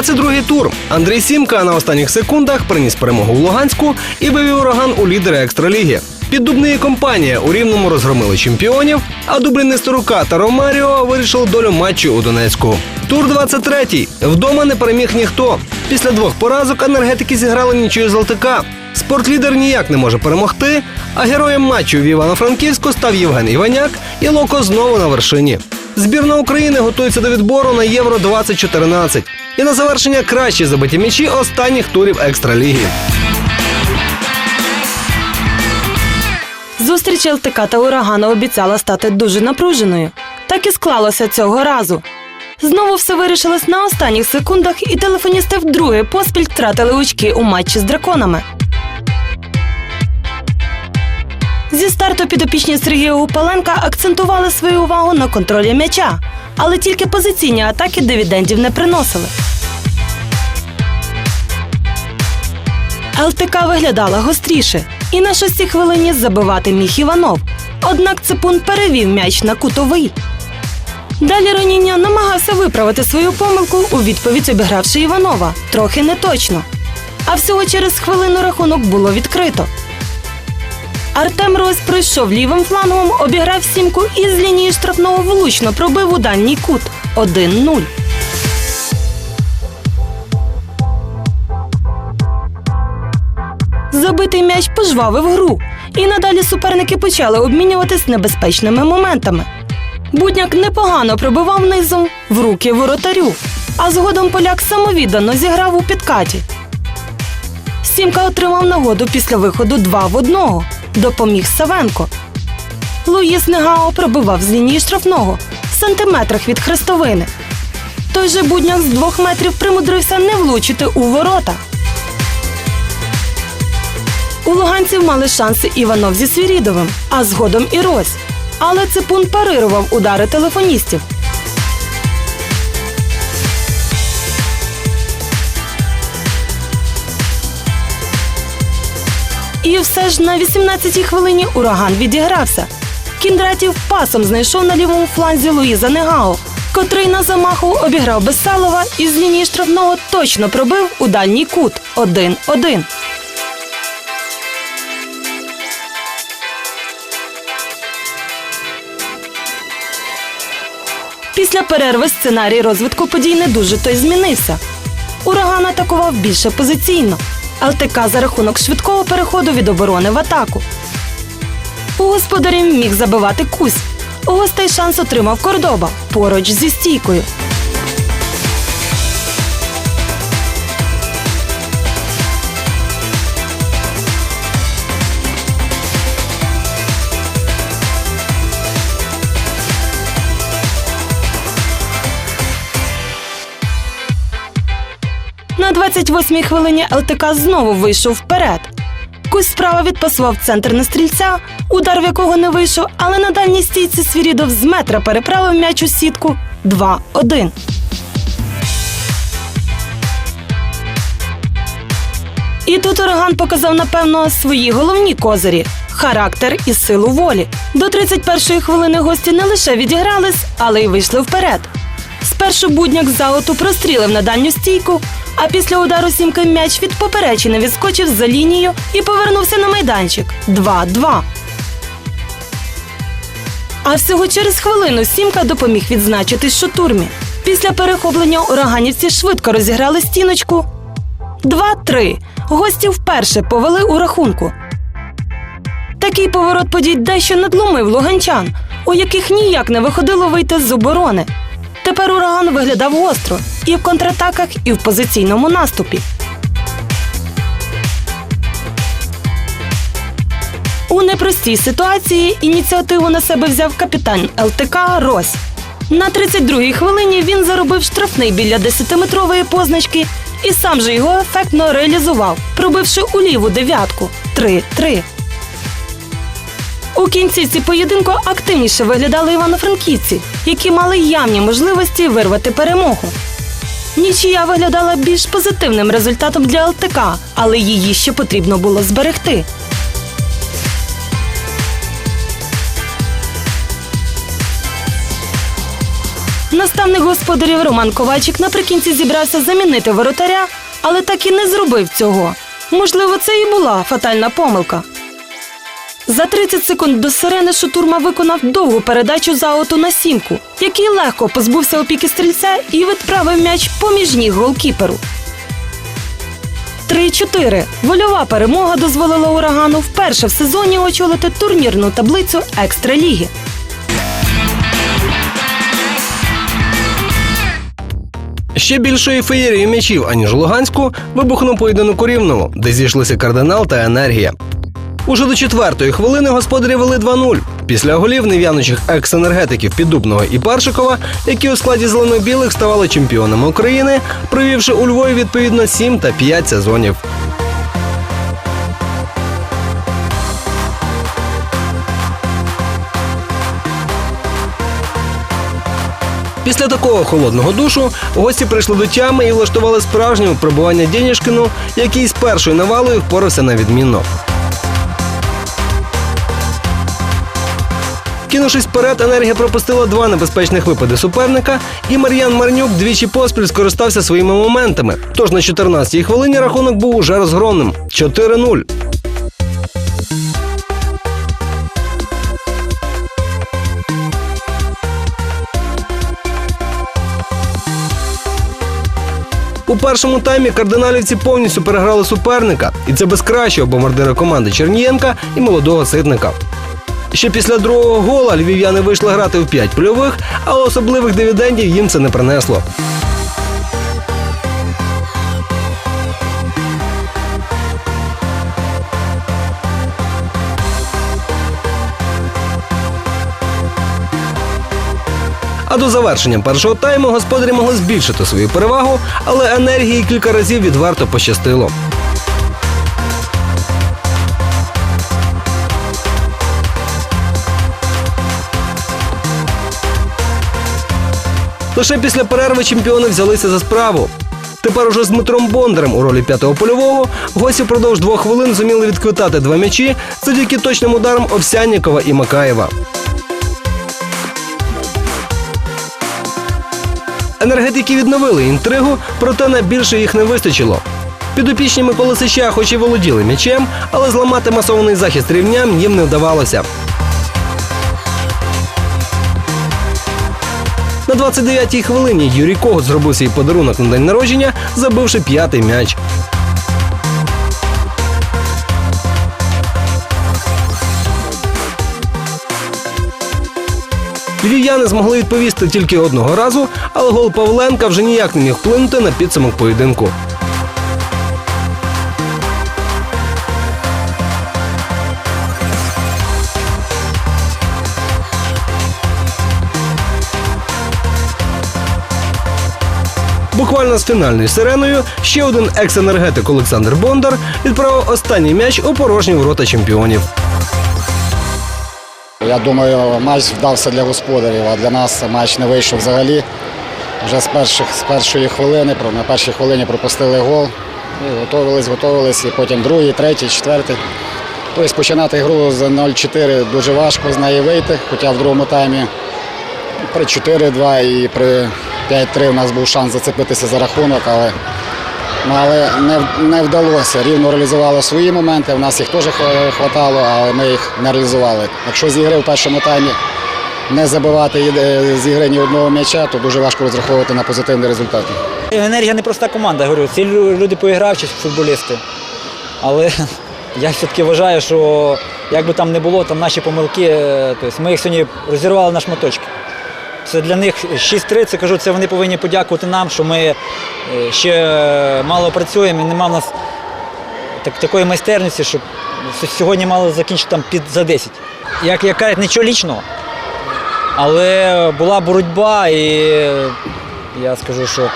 22-й тур. Андрій Сімка на останніх секундах приніс перемогу в Луганську і вивів ураган у лідери екстраліги. Піддубний компанія у рівному розгромили чемпіонів, а Дублін Нестерука та Ромаріо вирішили долю матчу у Донецьку. Тур 23-й. Вдома не переміг ніхто. Після двох поразок енергетики зіграли нічию з ЛТК. Спортлідер ніяк не може перемогти, а героєм матчу в Івано-Франківську став Євген Іваняк і Локо знову на вершині. Збірна України готується до відбору на Євро 2014 і на завершення кращі забиті м'ячі останніх турів екстраліги. Зустріч ЛТК та урагана обіцяла стати дуже напруженою. Так і склалося цього разу. Знову все вирішилось на останніх секундах, і телефоністи вдруге поспіль втратили очки у матчі з драконами. Зі старту підопічні Сергія Гупаленка акцентували свою увагу на контролі м'яча, але тільки позиційні атаки дивідендів не приносили. ЛТК виглядала гостріше, і на шостій хвилині забивати міг Іванов. Однак Ципун перевів м'яч на кутовий. Далі Роніння намагався виправити свою помилку у відповідь обігравши Іванова. Трохи неточно. А всього через хвилину рахунок було відкрито. Артем Рось пройшов лівим флангом, обіграв сімку і з лінії штрафного влучно пробив у дальній кут 1-0. Забитий м'яч пожвавив гру, і надалі суперники почали обмінюватись небезпечними моментами. Будняк непогано пробивав низом в руки воротарю, а згодом поляк самовіддано зіграв у підкаті. Сімка отримав нагоду після виходу 2 в 1. Допоміг Савенко. Луїс Негао пробивав з лінії штрафного в сантиметрах від хрестовини. Той же будняк з двох метрів примудрився не влучити у ворота. У луганців мали шанси Іванов зі Свірідовим, а згодом і Рось. Але Ципун парирував удари телефоністів. І все ж на 18-й хвилині ураган відігрався. Кіндратів пасом знайшов на лівому фланзі Луїза Негао, котрий на замаху обіграв Безсалова і з лінії штрафного точно пробив у дальній кут 1-1. Після перерви сценарій розвитку подій не дуже то й змінився. Ураган атакував більше позиційно. ЛТК за рахунок швидкого переходу від оборони в атаку. У господарів міг забивати кусь. Гостей шанс отримав Кордоба поруч зі стійкою. 28-й хвилині ЛТК знову вийшов вперед. Кусь справа відпасував центр на стрільця, удар в якого не вийшов, але на дальній стійці Свірідов з метра переправив м'яч у сітку 2-1. І тут ураган показав, напевно, свої головні козирі характер і силу волі. До 31-ї хвилини гості не лише відігрались, але й вийшли вперед. Спершу будняк з ауту прострілив на дальню стійку, а після удару сімки м'яч від поперечини відскочив за лінію і повернувся на майданчик 2-2. А всього через хвилину сімка допоміг відзначитись шутурмі. Після перехоплення ураганівці швидко розіграли стіночку. 2-3. Гості вперше повели у рахунку. Такий поворот подій дещо надломив луганчан, у яких ніяк не виходило вийти з оборони. Тепер ураган виглядав гостро і в контратаках, і в позиційному наступі. У непростій ситуації ініціативу на себе взяв капітан ЛТК Рось. На 32-й хвилині він заробив штрафний біля 10-метрової позначки і сам же його ефектно реалізував, пробивши у ліву дев'ятку 3-3. У кінцівці поєдинку активніше виглядали івано-франківці, які мали явні можливості вирвати перемогу. Нічия виглядала більш позитивним результатом для ЛТК, але її ще потрібно було зберегти. Наставник господарів Роман Ковальчик наприкінці зібрався замінити воротаря, але так і не зробив цього. Можливо, це і була фатальна помилка. За 30 секунд до сирени Шутурма виконав довгу передачу за ауту на сімку, який легко позбувся опіки стрільця і відправив м'яч поміж ніг голкіперу. 3-4. Вольова перемога дозволила урагану вперше в сезоні очолити турнірну таблицю екстраліги. Ще більшої феєрії м'ячів, аніж Луганську, вибухнув поєдинок у Рівному, де зійшлися кардинал та енергія. Уже до четвертої хвилини господарі вели 2-0. Після голів нев'янучих екс-енергетиків Піддубного і Паршикова, які у складі зелено-білих ставали чемпіонами України, провівши у Львові відповідно 7 та 5 сезонів. Після такого холодного душу гості прийшли до тями і влаштували справжнє випробування Дєнішкину, який з першою навалою впорався на відмінно. Кинувшись вперед, енергія пропустила два небезпечних випади суперника, і Мар'ян Марнюк двічі поспіль скористався своїми моментами. Тож на 14-й хвилині рахунок був уже розгромним 4-0. У першому таймі кардиналівці повністю переграли суперника, і це без кращого бомбардира команди Чернієнка і молодого ситника. Ще після другого гола львів'яни вийшли грати в п'ять польових, але особливих дивідендів їм це не принесло. А до завершення першого тайму господарі могли збільшити свою перевагу, але енергії кілька разів відверто пощастило. Лише після перерви чемпіони взялися за справу. Тепер уже з Дмитром Бондарем у ролі п'ятого польового гості впродовж двох хвилин зуміли відквитати два м'ячі завдяки точним ударам Овсяннікова і Макаєва. Енергетики відновили інтригу, проте на більше їх не вистачило. Підопічні Миколи Сича хоч і володіли м'ячем, але зламати масований захист рівням їм не вдавалося. На 29-й хвилині Юрій Когут зробив свій подарунок на день народження, забивши п'ятий м'яч. Львів'яни змогли відповісти тільки одного разу, але гол Павленка вже ніяк не міг вплинути на підсумок поєдинку. Буквально з фінальною сиреною ще один екс-енергетик Олександр Бондар відправив останній м'яч у порожні ворота чемпіонів. Я думаю, матч вдався для господарів, а для нас матч не вийшов взагалі. Вже з, перших, з першої хвилини, на першій хвилині пропустили гол. І готувались, готувались, і потім другий, третій, четвертий. Тобто починати гру з 0-4 дуже важко з неї вийти, хоча в другому таймі при 4-2 і при 5-3 у нас був шанс зацепитися за рахунок, але, ну, але не, не вдалося. Рівно реалізували свої моменти, у нас їх теж вистачало, але ми їх не реалізували. Якщо з ігри в першому таймі не забивати е, з ігри ні одного м'яча, то дуже важко розраховувати на позитивний результат. Енергія не проста команда, говорю. Ці люди поігравші футболісти. Але я все-таки вважаю, що як би там не було, там наші помилки, тобто ми їх сьогодні розірвали на шматочки. Це для них 6-3, це кажу, це вони повинні подякувати нам, що ми е, ще мало працюємо і нема в нас так, такої майстерності, щоб сьогодні мали закінчити там під за 10. Як, як кажуть, нічого лічного. Але була боротьба, і я скажу, що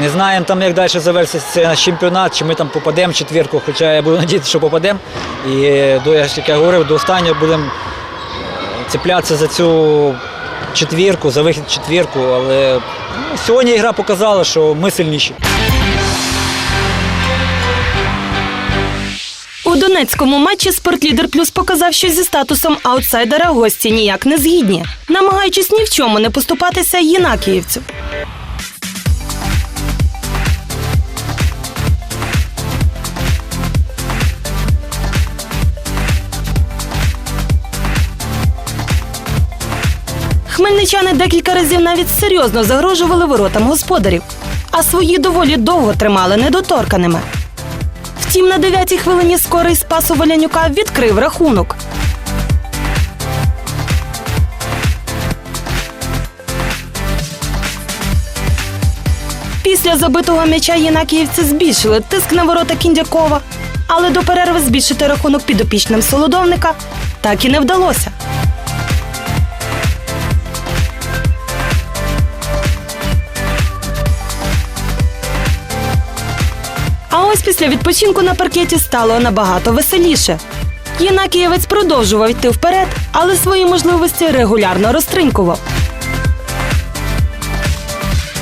не знаємо там, як далі завершиться наш чемпіонат, чи ми там попадемо в четвірку, хоча я буду надіятися, що попадемо. І до, я як я говорив, до останнього будемо цеплятися за цю четвірку, за вихід четвірку. Але ну, сьогодні гра показала, що ми сильніші. У донецькому матчі спортлідер плюс показав, що зі статусом аутсайдера гості ніяк не згідні, намагаючись ні в чому не поступатися єнакіївцю. Хмельничани декілька разів навіть серйозно загрожували воротам господарів, а свої доволі довго тримали недоторканими. Втім, на дев'ятій хвилині скорий Спасу Волянюка відкрив рахунок. Після забитого м'яча єнакіївці збільшили тиск на ворота Кіндякова, але до перерви збільшити рахунок підопічним солодовника так і не вдалося. Ось після відпочинку на паркеті стало набагато веселіше. Єнакієвець продовжував йти вперед, але свої можливості регулярно розтринькував.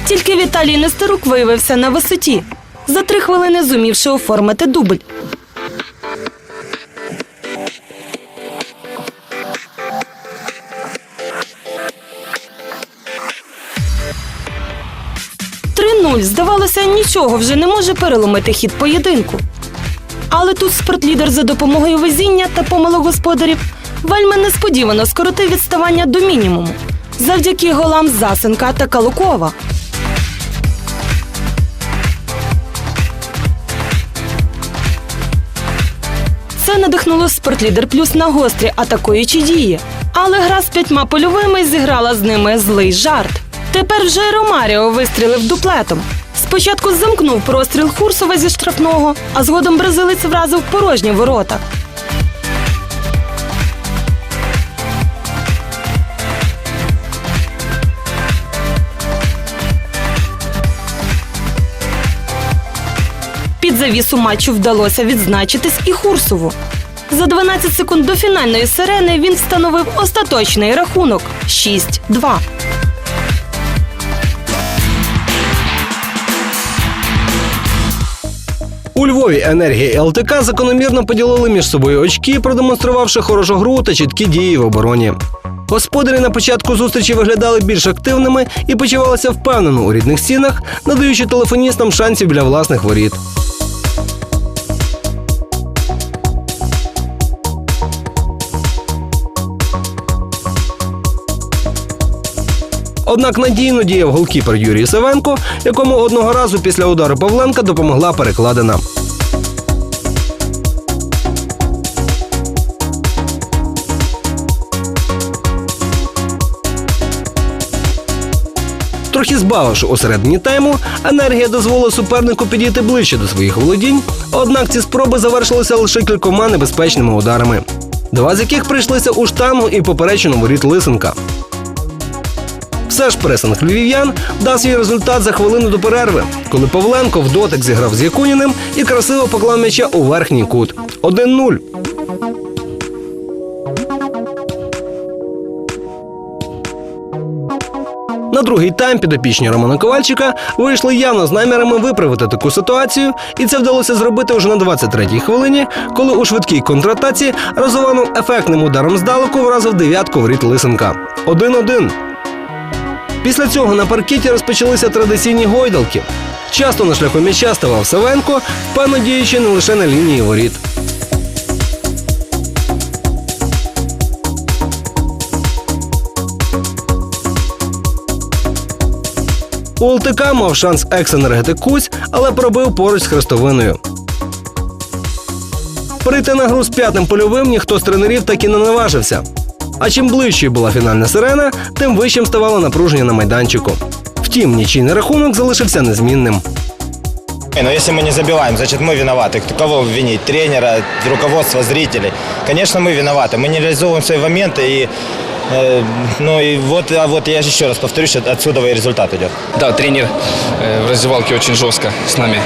Тільки Віталій Нестерук виявився на висоті, за три хвилини зумівши оформити дубль. Нічого вже не може переломити хід поєдинку. Але тут спортлідер за допомогою везіння та помилок господарів вельми несподівано скоротив відставання до мінімуму завдяки голам Засенка та Калукова. Це надихнуло спортлідер плюс на гострі атакуючі дії. Але гра з п'ятьма польовими зіграла з ними злий жарт. Тепер вже Ромаріо вистрілив дуплетом. Спочатку замкнув простріл Хурсова зі штрафного, а згодом бразилець вразив порожні ворота. Під завісу матчу вдалося відзначитись і Хурсову. За 12 секунд до фінальної сирени він встановив остаточний рахунок 6-2. У Львові енергії ЛТК закономірно поділили між собою очки, продемонструвавши хорошу гру та чіткі дії в обороні. Господарі на початку зустрічі виглядали більш активними і почувалися впевнено у рідних стінах, надаючи телефоністам шансів для власних воріт. Однак надійно діяв голкіпер Юрій Савенко, якому одного разу після удару Павленка допомогла перекладина. Трохи збавивши у середині тайму, енергія дозволила супернику підійти ближче до своїх володінь. Однак ці спроби завершилися лише кількома небезпечними ударами, два з яких прийшлися у штангу і поперечину воріт Лисенка. Все ж пресинг львів'ян дасть свій результат за хвилину до перерви, коли Павленко в дотик зіграв з Якуніним і красиво поклав м'яча у верхній кут. 1-0. На другий тайм підопічні Романа Ковальчика вийшли явно з намірами виправити таку ситуацію, і це вдалося зробити вже на 23-й хвилині, коли у швидкій контратаці Разованов ефектним ударом здалеку вразив дев'ятку в рід Лисенка. 1-1. Після цього на паркеті розпочалися традиційні гойдалки. Часто на шляху м'яча ставав Савенко, впевнено діючи не лише на лінії воріт. У ЛТК мав шанс екс-енергетик Кусь, але пробив поруч з хрестовиною. Прийти на гру з п'ятим польовим ніхто з тренерів так і не наважився. А чим ближчою була фінальна сирена, тим вищим ставало напруження на майданчику. Втім, нічийний рахунок залишився незмінним. Э, Но если мы не забиваем, значит мы виноваты. Кого винить? Тренера, руководство, зрителей. Конечно, мы виноваты. Мы не реализовываем свои моменты. И, э, ну и вот, а вот я еще раз повторюсь, от- отсюда и результат идет. Да, тренер э, в раздевалке очень жестко с нами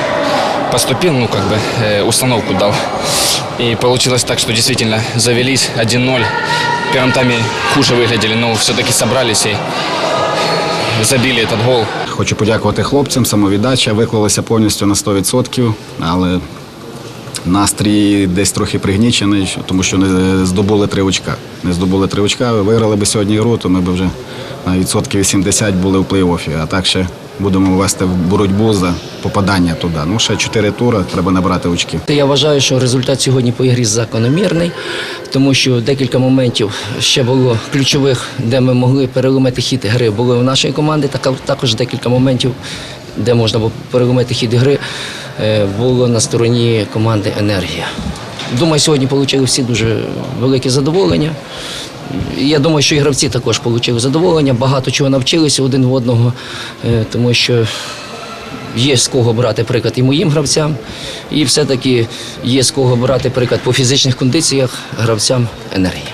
поступил, ну как бы э, установку дал. И получилось так, что действительно завелись 1-0. Первом хуже выглядели, но все-таки собрались и забили этот гол. Хочу подякувати хлопцям, самовіддача, виклалися повністю на 100%, але Настрій десь трохи пригнічений, тому що не здобули три очка. Не здобули три очка, виграли би сьогодні гру, то ми б вже на відсотків 80 були в плей-оффі. А так ще будемо вести боротьбу за попадання туди. Ну, ще чотири тури, треба набрати очки. Я вважаю, що результат сьогодні по ігрі закономірний, тому що декілька моментів ще було ключових, де ми могли переломити хід гри, були в нашої команди. Також декілька моментів, де можна було переломити хід гри, е, було на стороні команди Енергія. Думаю, сьогодні отримали всі дуже велике задоволення. Я думаю, що і гравці також отримали задоволення, багато чого навчилися один в одного, е, тому що є з кого брати приклад і моїм гравцям, і все-таки є з кого брати приклад по фізичних кондиціях гравцям енергії.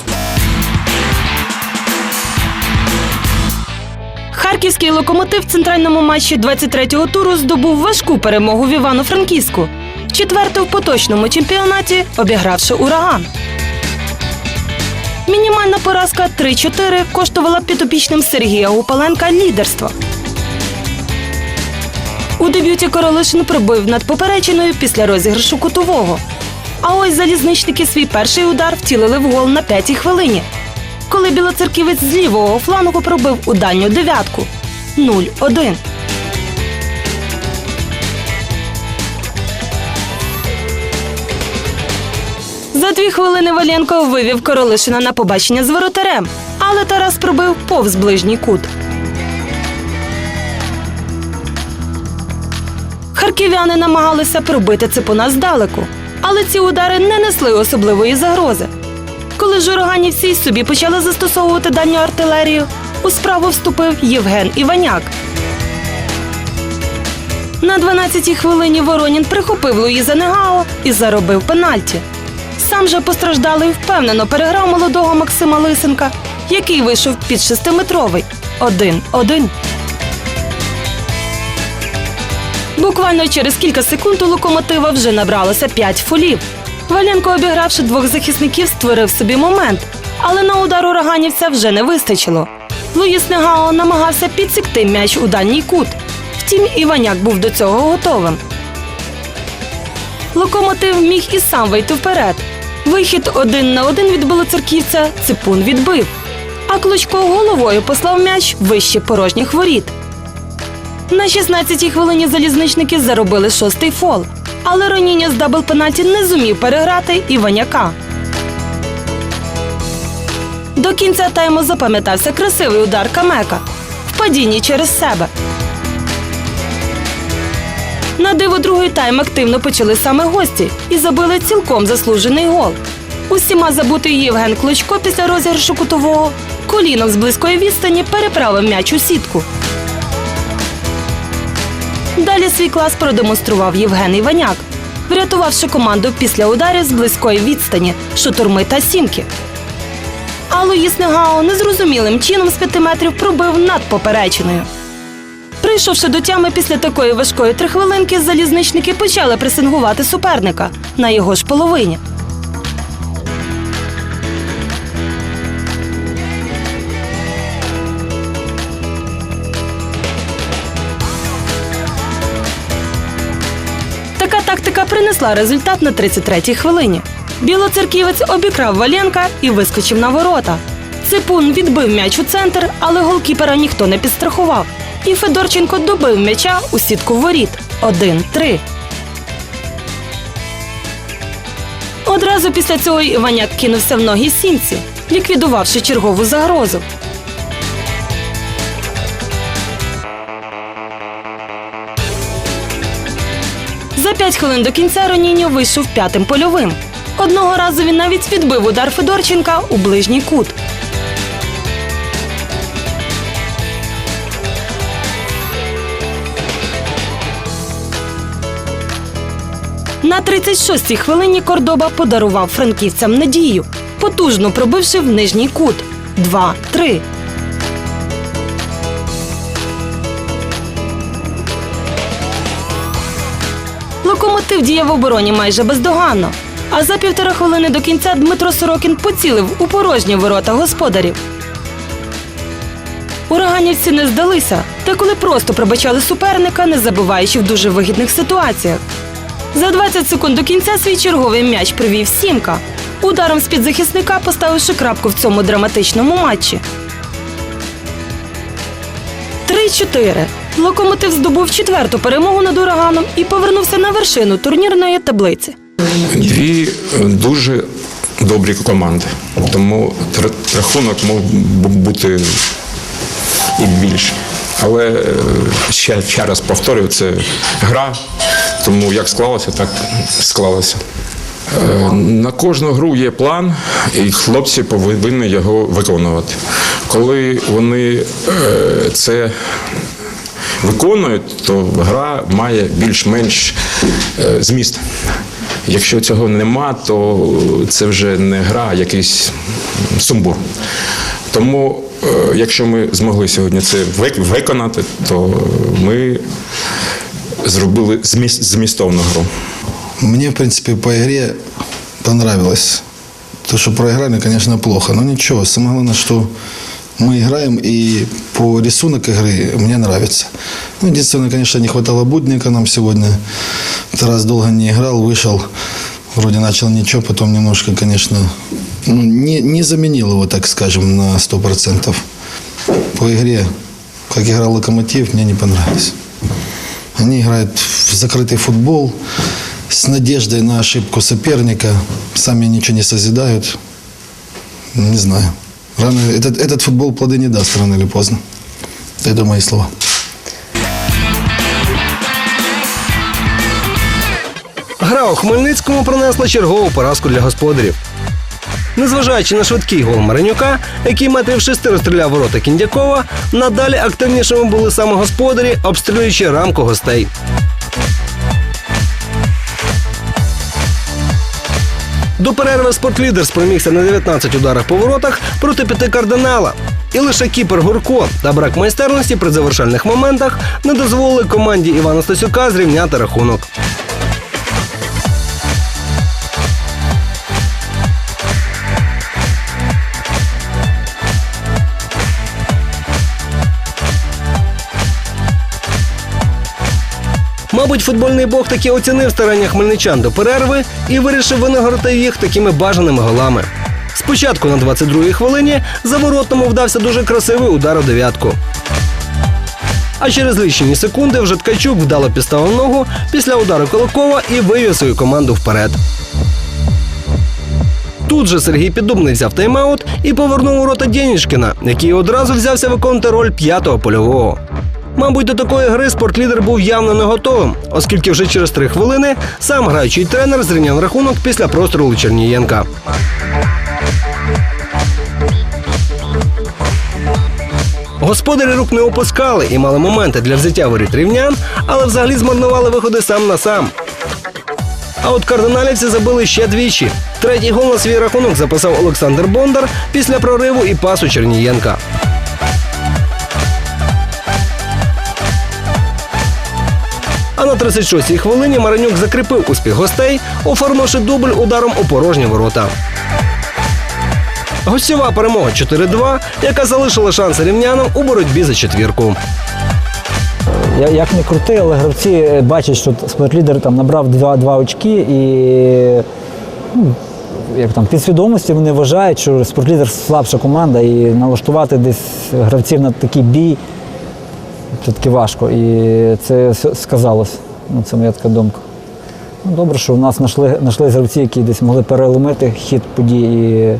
Харківський локомотив в центральному матчі 23-го туру здобув важку перемогу в Івано-Франківську. Четверте в поточному чемпіонаті, обігравши ураган. Мінімальна поразка 3-4 коштувала підопічним Сергія Гупаленка лідерства. У дебюті Королишин пробив над поперечиною після розіграшу кутового. А ось залізничники свій перший удар втілили в гол на п'ятій хвилині, коли білоцерківець з лівого флангу пробив у дальню дев'ятку 0-1. За дві хвилини Валенко вивів Королишина на побачення з воротарем, але Тарас пробив повз ближній кут. Харків'яни намагалися пробити ципуна здалеку, але ці удари не несли особливої загрози. Коли журоганівці й собі почали застосовувати дальню артилерію, у справу вступив Євген Іваняк. На 12-й хвилині Воронін прихопив Луїза Негао і заробив пенальті. Сам же постраждалий впевнено переграв молодого Максима Лисенка, який вийшов під шестиметровий 1-1. Буквально через кілька секунд у локомотива вже набралося п'ять фолів. Валенко, обігравши двох захисників, створив собі момент, але на удар ураганівця вже не вистачило. Луїс Негао намагався підсікти м'яч у дальній кут. Втім, Іваняк був до цього готовим. Локомотив міг і сам вийти вперед. Вихід один на один від білоцерківця Ципун відбив. А Клочко головою послав м'яч вище порожніх воріт. На 16-й хвилині залізничники заробили шостий фол, але Роніння з дабл пенальті не зумів переграти Іваняка. До кінця тайму запам'ятався красивий удар Камека в падінні через себе. На диво другий тайм активно почали саме гості і забили цілком заслужений гол. Усіма забутий Євген Клочко після розіграшу кутового коліном з близької відстані переправив м'яч у сітку. Далі свій клас продемонстрував Євген Іваняк, врятувавши команду після ударів з близької відстані, шутурми та сімки. А Луїс Негао незрозумілим чином з п'яти метрів пробив над поперечиною. Прийшовши до тями після такої важкої трихвилинки, залізничники почали пресингувати суперника на його ж половині. Така тактика принесла результат на 33-й хвилині. Білоцерківець обікрав Валенка і вискочив на ворота. Ципун відбив м'яч у центр, але голкіпера ніхто не підстрахував. І Федорченко добив м'яча у сітку воріт 1-3. Одразу після цього Іваняк кинувся в ноги сімці, ліквідувавши чергову загрозу. За п'ять хвилин до кінця Роніньо вийшов п'ятим польовим. Одного разу він навіть відбив удар Федорченка у ближній кут. На 36-й хвилині Кордоба подарував франківцям надію, потужно пробивши в нижній кут 2-3. Локомотив діяв в обороні майже бездоганно. А за півтора хвилини до кінця Дмитро Сорокін поцілив у порожні ворота господарів. Ураганівці не здалися, та коли просто пробачали суперника, не забуваючи в дуже вигідних ситуаціях. За 20 секунд до кінця свій черговий м'яч привів сімка. Ударом з-під захисника поставивши крапку в цьому драматичному матчі. 3-4. Локомотив здобув четверту перемогу над ураганом і повернувся на вершину турнірної таблиці. Дві е, дуже добрі команди. Тому рахунок мог бути і більше. Але е, ще, ще раз повторюю, це гра, тому як склалося, так склалося. Е, На кожну гру є план, і хлопці повинні його виконувати. Коли вони е, це виконують, то гра має більш-менш е, зміст. Якщо цього нема, то це вже не гра, а якийсь сумбур. Тому, якщо ми змогли сьогодні це виконати, то ми зробили зміст, змістовну гру. Мне, в принципе, по игре понравилось. То, что проиграли, конечно, плохо. Но ничего, самое главное, что мы играем, и по рисунок игры мне нравится. Ну, единственное, конечно, не хватало Будника нам сегодня. Тарас долго не играл, вышел. Вроде начал ничего, потом немножко, конечно, ну, не, не заменил его, так скажем, на 100%. По игре, как играл Локомотив, мне не понравилось. Они играют в закрытый футбол с надеждой на ошибку соперника. Сами ничего не созидают. Не знаю. Рано, этот, этот футбол плоды не даст рано или поздно. Это мои слова. Гра у Хмельницькому принесла чергову поразку для господарів. Незважаючи на швидкий гол Маринюка, який метрів шести розстріляв ворота Кіндякова, надалі активнішими були саме господарі, обстрілюючи рамку гостей. До перерви спортлідер спромігся на 19 ударах по воротах проти п'яти кардинала. І лише кіпер Гурко та брак майстерності при завершальних моментах не дозволили команді Івана Стасюка зрівняти рахунок. Мабуть, футбольний бог таки оцінив старання хмельничан до перерви і вирішив винагородити їх такими бажаними голами. Спочатку на 22-й хвилині заворотному вдався дуже красивий удар у дев'ятку. А через лічені секунди вже Ткачук вдало підставив ногу після удару Колокова і вивів свою команду вперед. Тут же Сергій Піддубний взяв тайм-аут і повернув у рота Дєнічкіна, який одразу взявся виконувати роль п'ятого польового. Мабуть, до такої гри спортлідер був явно не готовим, оскільки вже через три хвилини сам граючий тренер зрівняв рахунок після прострілу Чернієнка. Господарі рук не опускали і мали моменти для взяття воріт рівнян, але взагалі змарнували виходи сам на сам. А от кардиналівці забили ще двічі. Третій гол на свій рахунок записав Олександр Бондар після прориву і пасу Чернієнка. А на 36-й хвилині Маранюк закріпив успіх гостей, оформивши дубль ударом у порожні ворота. Гостєва перемога 4-2, яка залишила шанси рівнянам у боротьбі за четвірку. Як не крути, але гравці е, бачать, що спортлідер там набрав два, два очки і ну, як там, підсвідомості вони вважають, що спортлідер слабша команда і налаштувати десь гравців на такий бій це таки важко. І це сказалось. Ну, це моя така думка. Ну, добре, що в нас знайшли, знайшли гравці, які десь могли переломити хід подій і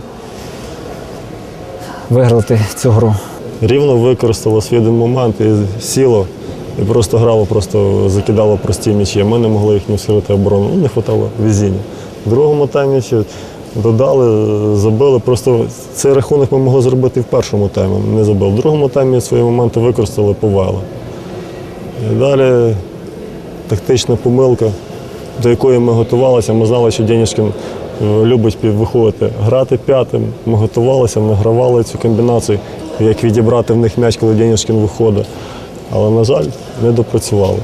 виграти цю гру. рівно використало свій один момент і сіло, і просто грало, просто закидало прості м'ячі. Ми не могли їхню схилити оборону. Ну, не вистачало везіння. В другому таймі додали, забили. Просто цей рахунок ми могли зробити в першому таймі. Не забили. В другому таймі свої моменти використали, повели. І далі тактична помилка, до якої ми готувалися. Ми знали, що Денішкін е, любить виходити, грати п'ятим. Ми готувалися, награвали цю комбінацію, як відібрати в них м'яч, коли Денішкін виходить. Але, на жаль, не допрацювали.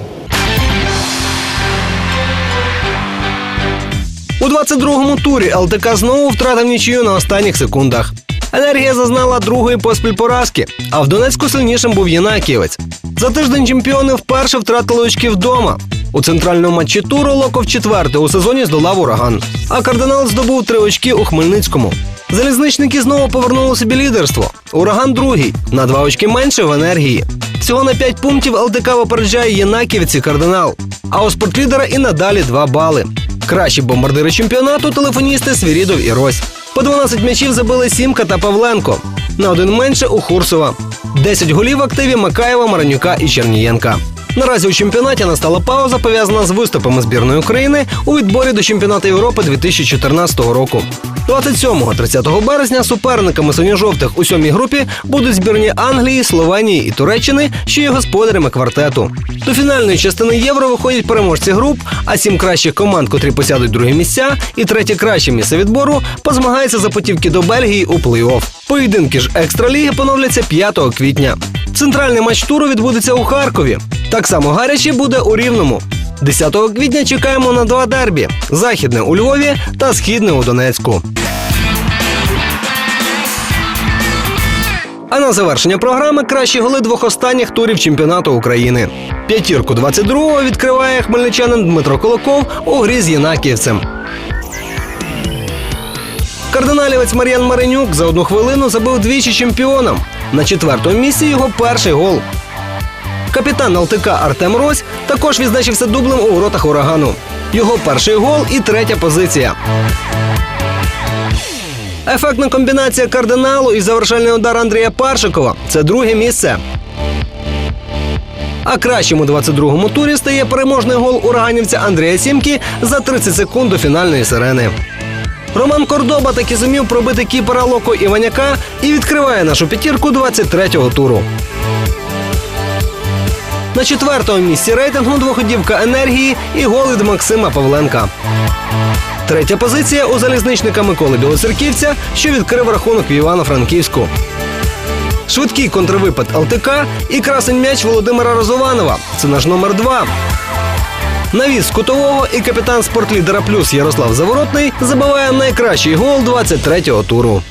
У 22-му турі ЛТК знову втратив нічию на останніх секундах. Енергія зазнала другої поспіль поразки, а в Донецьку сильнішим був Єнакієвець. За тиждень чемпіони вперше втратили очки вдома. У центральному матчі туру Локов четвертий у сезоні здолав ураган. А кардинал здобув три очки у Хмельницькому. Залізничники знову повернули собі лідерство. Ураган другий на два очки менше в енергії. Всього на 5 пунктів ЛДК випереджає Єнаківці кардинал. А у спортлідера і надалі 2 бали. Кращі бомбардири чемпіонату телефоністи Свірідов і Рось. По 12 м'ячів забили Сімка та Павленко. На один менше у Хурсова. 10 голів в активі Макаєва, Маранюка і Чернієнка. Наразі у чемпіонаті настала пауза, пов'язана з виступами збірної України у відборі до чемпіонату Європи 2014 року. 27-30 березня суперниками синьо-жовтих у сьомій групі будуть збірні Англії, Словенії і Туреччини, що є господарями квартету. До фінальної частини євро виходять переможці груп, а сім кращих команд, котрі посядуть другі місця, і третє краще місце відбору позмагаються за путівки до Бельгії у плей-офф. Поєдинки ж екстраліги поновляться 5 квітня. Центральний матч туру відбудеться у Харкові. Так само гаряче буде у Рівному. 10 квітня чекаємо на два дербі: західне у Львові та східне у Донецьку. А на завершення програми кращі голи двох останніх турів чемпіонату України. П'ятірку 22-го відкриває хмельничанин Дмитро Колоков у грі з Єнакіївцем. Кардиналівець Мар'ян Маринюк за одну хвилину забив двічі чемпіонам. На четвертому місці його перший гол. Капітан ЛТК Артем Рось також відзначився дублем у воротах урагану. Його перший гол і третя позиція. Ефектна комбінація кардиналу і завершальний удар Андрія Паршикова це друге місце. А кращим у 22-му турі стає переможний гол ураганівця Андрія Сімки за 30 секунд до фінальної сирени. Роман Кордоба таки зумів пробити кіпера Локо Іваняка і відкриває нашу п'ятірку 23-го туру. На четвертому місці рейтингу двоходівка енергії і гол від Максима Павленка. Третя позиція у залізничника Миколи Білоцерківця, що відкрив рахунок в Івано-Франківську. Швидкий контрвипад ЛТК і красень м'яч Володимира Розованова. Це наш номер два. Навіс кутового і капітан спортлідера плюс Ярослав Заворотний забиває найкращий гол 23-го туру.